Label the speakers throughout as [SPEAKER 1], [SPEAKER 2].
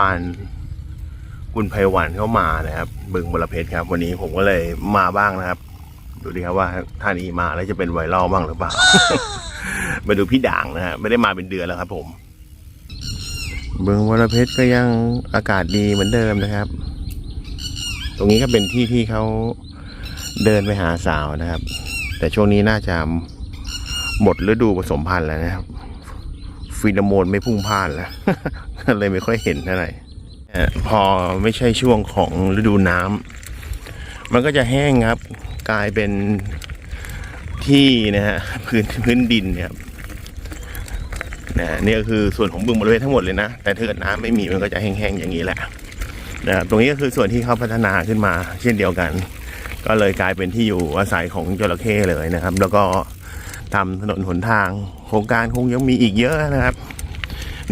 [SPEAKER 1] วานคุณไพวันเข้ามานะครับ บึงบรเพชรครับ วันนี้ผมก็เลยมาบ้างนะครับ ดูดิครับว่าท่านี้มาแล้วจะเป็นไวรัลบ้างหรือเปล่า มาดูพี่ด่างนะฮะไม่ได้มาเป็นเดือนแล้วครับ ผมบึงบรเพชรก็ยังอากาศดีเหมือนเดิมนะครับ ตรงนี้ก็เป็นที่ที่เขาเดินไปหาสาวนะครับ แต่ช่วงนี้น่าจะหมดฤดูผสมพันธุ์แล้วนะครับฟีโรโมนไม่พุ่งพล่านแล้ว เลยไม่ค่อยเห็นเท่าไหร่พอไม่ใช่ช่วงของฤดูน้ำมันก็จะแห้งครับกลายเป็นที่นะฮะพื้นพื้นดินเนี่ยครับนะนี่ก็คือส่วนของบึงบริเวณทั้งหมดเลยนะ แต่ถ้าเกิดน้ำไม่มีมันก็จะแห้งๆอย่างนี้แหละนะตรงนี้ก็คือส่วนที่เขาพัฒนาขึ้นมา เช่นเดียวกัน ก็เลยกลายเป็นที่อยู่อาศัยของจระเข้เลยนะครับ แล้วก็ทำถนนหนทาง โครงการคงยังมีอีกเยอะนะครับ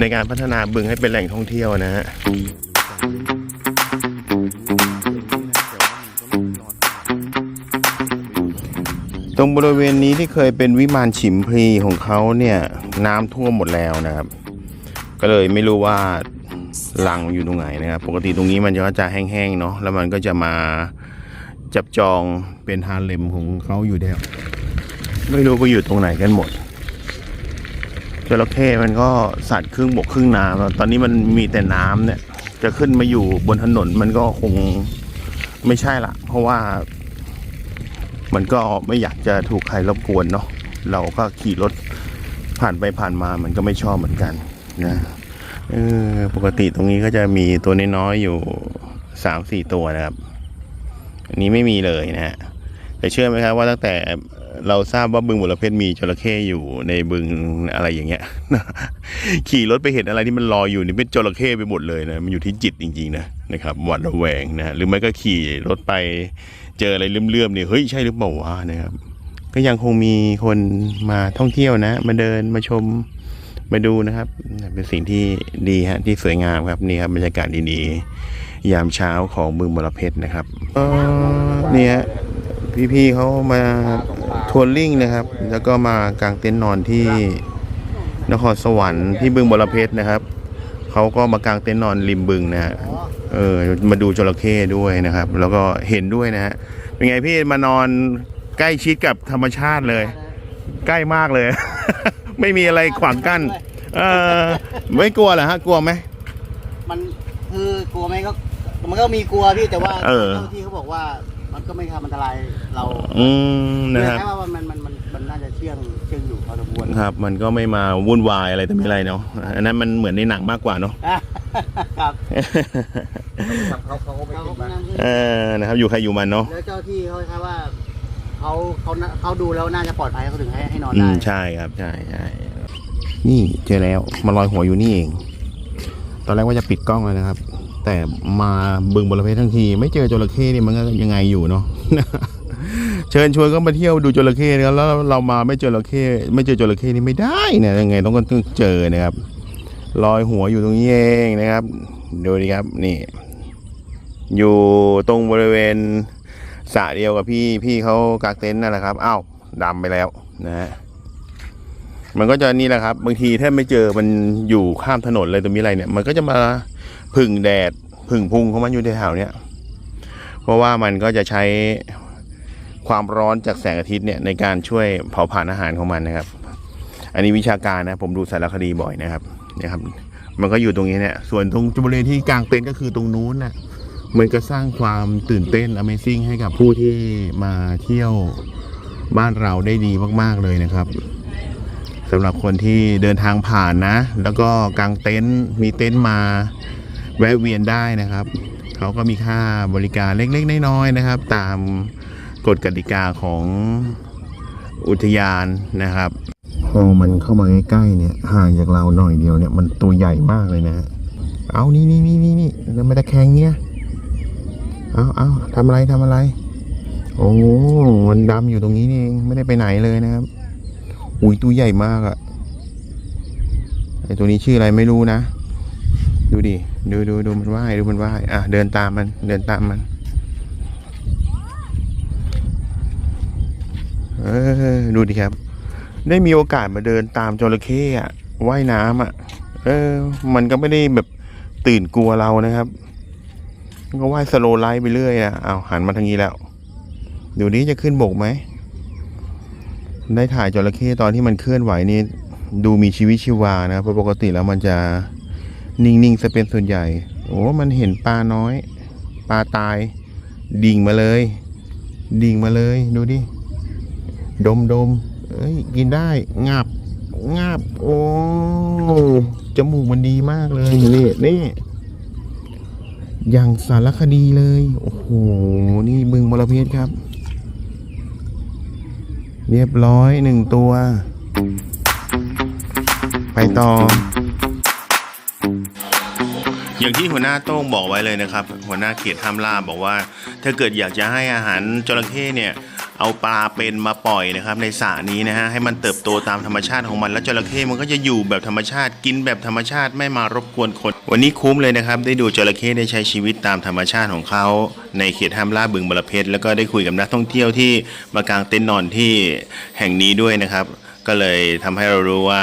[SPEAKER 1] ในการพัฒนาบึงให้เป็นแหล่งท่องเที่ยวนะฮะตรงบริเวณนี้ที่เคยเป็นวิมานฉิมพลีของเขาเนี่ยน้ำท่วมหมดแล้วนะครับ ก็เลยไม่รู้ว่าลังอยู่ตรงไหนนะครับ ปกติตรงนี้มันก็จะแห้งๆเนาะแล้วมันก็จะมาจับจองเป็นฮาเลมของเขาอยู่แล้วไม่รู้ไปอยู่ตรงไหนกันหมด จระเข้มันก็สัตว์ครึ่งบกครึ่งน้ำตอนนี้มันมีแต่น้ำเนี่ย จะขึ้นมาอยู่บนถนนมันก็คงไม่ใช่ละ เพราะว่า มันก็ไม่อยากจะถูกใครรบกวนเนาะเราก็ขี่รถผ่านไปผ่านมามันก็ไม่ชอบเหมือนกันนะเออปกติตรงนี้ก็จะมีตัวน้อยๆอยู่สามสี่ตัวนะครับ อันนี้ไม่มีเลยนะฮะแต่เชื่อไหมครับว่าตั้งแต่ เราทราบว่าบึงบุรเพชรมีจระเข้อยู่ในบึงอะไรอย่างเงี้ย ขี่รถไปเห็นอะไรที่มันลอยอยู่นี่เป็นจระเข้ไปหมดเลยนะมันอยู่ที่จิตจริงๆนะนะครับหวาดระแวงนะหรือไม่ก็ขี่รถไปเจออะไรเลื่อมๆเนี่ยเฮ้ยใช่หรือเปล่าวะนะครับ ก็ยังคงมีคนมาท่องเที่ยวนะ มาเดินมาชมมาดูนะครับ เป็นสิ่งที่ดีฮะที่สวยงามครับนี่ครับบรรยากาศดีๆยามเช้าของบึงบรเพชรนะครับเออเนี่ยพี่ๆเขามา ทัวริ่งนะครับ แล้วก็มากางเต็นท์นอนที่นครสวรรค์ที่บึงบรเพชรนะครับเขาก็มากางเต็นท์นอนริมบึงนะฮะเออมาดูจระเข้ด้วยนะครับ แล้วก็เห็นด้วยนะฮะเป็นไงพี่มานอนใกล้ชิดกับธรรมชาติเลย ใกล้มากเลย ไม่มีอะไรขวางกั้นเออไม่กลัวเหรอฮะกลัวไหม
[SPEAKER 2] มันคือกลัวไหมก็มันก็มีกลัวพี่แต่ว่า
[SPEAKER 1] เออ
[SPEAKER 2] เจ้าหน้าที่เขาบอกว่า มันก็ไม่ทำอันตรายเรา
[SPEAKER 1] อืมนะครับ
[SPEAKER 2] แค่ว่ามันมันมันมันน่าจะเชื่องเชื่องอยู่พอสมควร
[SPEAKER 1] ครับ มันก็ไม่มาวุ่นวายอะไรแต่ไม่อะไรเนาะอันนั้นมันเหมือนในหนังมากกว่าเนาะ
[SPEAKER 2] อะครับ
[SPEAKER 3] เขาเขาก็ไม่
[SPEAKER 2] เขา
[SPEAKER 3] ติด
[SPEAKER 2] ก็
[SPEAKER 3] มา
[SPEAKER 2] นั่ง
[SPEAKER 1] เออนะครับอยู่ใครอยู่มันเนาะ
[SPEAKER 2] แล้วเจ้าที่เขาคล้ายๆว่าเขาเขาน่ะเขาดูแล้วน่าจะปลอดภัยเขาถึงให้ให้นอน
[SPEAKER 1] อื
[SPEAKER 2] ได้
[SPEAKER 1] มใช่ครับใช่ใช่นี่เจอแล้วมันลอยหัวอยู่นี่เอง ตอนแรกว่าจะปิดกล้องเลยนะครับ แต่มาบึงบรเพชทั้งที ไม่เจอจระเข้นี่มันก็ยังไงอยู่เนาะเชิญชวนก็มาเที่ยวดูจระเข้นะครับแล้วเรามาไม่เจอจระเข้ไม่เจอจระเข้นี่ไม่ได้นี่ยยังไงต้องก็ต้องเจอนะครับลอยหัวอยู่ตรงนี้เองนะครับดูดิครับนี่ อยู่ตรงบริเวณสระเดียวกับพี่พี่เขากางเต็นท์นั่นแหละครับอ้าวดำไปแล้วนะฮะมันก็จะนี่แหละครับ บางทีถ้าไม่เจอมันอยู่ข้ามถนนอะไรตรงนี้อะไรเนี่ย มันก็จะมา พึ่งแดดพึ่งพุงของมันอยู่ในแถวเนี้ยเพราะว่ามันก็จะใช้ความร้อนจากแสงอาทิตย์เนี่ยในการช่วยเผาผลาญอาหารของมันนะครับ อันนี้วิชาการนะผมดูสารคดีบ่อยนะครับนี่ครับ มันก็อยู่ตรงนี้เนี่ย ส่วนตรงบริเวณที่กลางเต็นท์ก็คือตรงนู้นน่ะมันก็สร้างความตื่นเต้น Amazing ให้กับผู้ที่มาเที่ยวบ้านเราได้ดีมาก ๆ เลยนะครับสำหรับคนที่เดินทางผ่านนะ แล้วก็กางเต็นท์มีเต็นท์มา แวะเวียนได้นะครับ เขาก็มีค่าบริการเล็กๆน้อยๆนะครับ ตามกฎกติกาของอุทยานนะครับพอมันเข้ามาใกล้ๆเนี่ยห่างจากเราหน่อยเดียวเนี่ยมันตัวใหญ่มากเลยนะ เอานี่นี่นี่นี่นี่แล้วมันตะแคงเงี้ยเอาเอาทำอะไรทำอะไร โอ้มันดำอยู่ตรงนี้นี่เองไม่ได้ไปไหนเลยนะครับ อุ้ยตัวใหญ่มากอะไอตัวนี้ชื่ออะไรไม่รู้นะ ดูดิ ดูดูดูมันว่าย ดูมันว่าย อะ เดินตามมัน เดินตามมัน เออ ดูดิครับ ได้มีโอกาสมาเดินตามจระเข้อะว่ายน้ำอะเออ มันก็ไม่ได้แบบตื่นกลัวเรานะครับ ก็ว่ายสโลไลท์ไปเรื่อยอะเอาวหันมาทางนี้แล้วเดี๋ยวนี้จะขึ้นบกไหม ได้ถ่ายจระเข้ตอนที่มันเคลื่อนไหวนี่ ดูมีชีวิตชีวานะเพราะปกติแล้วมันจะ นิ่งๆซะเป็นส่วนใหญ่ โอ้มันเห็นปลาน้อย ปลาตาย ดิ่งมาเลย ดิ่งมาเลย ดูดิ ดมดมเอ้ย กินได้งับงับ โอ้จมูกมันดีมากเลยนี่นี่อย่างสารคดีเลย โอ้โห นี่บึงมลเพชครับ เรียบร้อยหนึ่งตัว ไปต่อ อย่างที่หัวหน้าโต้งบอกไว้เลยนะครับ หัวหน้าเขตห้ามล่าบอกว่า ถ้าเกิดอยากจะให้อาหารจระเข้เนี่ยเอาปลาเป็นมาปล่อยนะครับ ในสระนี้นะฮะให้มันเติบโตตามธรรมชาติของมันแล้วจระเข้มันก็จะอยู่แบบธรรมชาติกินแบบธรรมชาติไม่มารบกวนคน วันนี้คุ้มเลยนะครับ ได้ดูจระเข้ได้ใช้ชีวิตตามธรรมชาติของเขา ในเขตห้ามล่าบึงบรเพชรแล้วก็ได้คุยกับนักท่องเที่ยวที่มากางเต็นท์นอนที่แห่งนี้ด้วยนะครับ ก็เลยทำให้เรารู้ว่า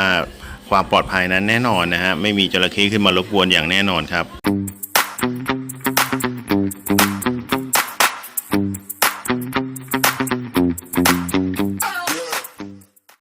[SPEAKER 1] ความปลอดภัยนั้นแน่นอนนะฮะไม่มีจระเข้ขึ้นมารบกวนอย่างแน่นอนครับ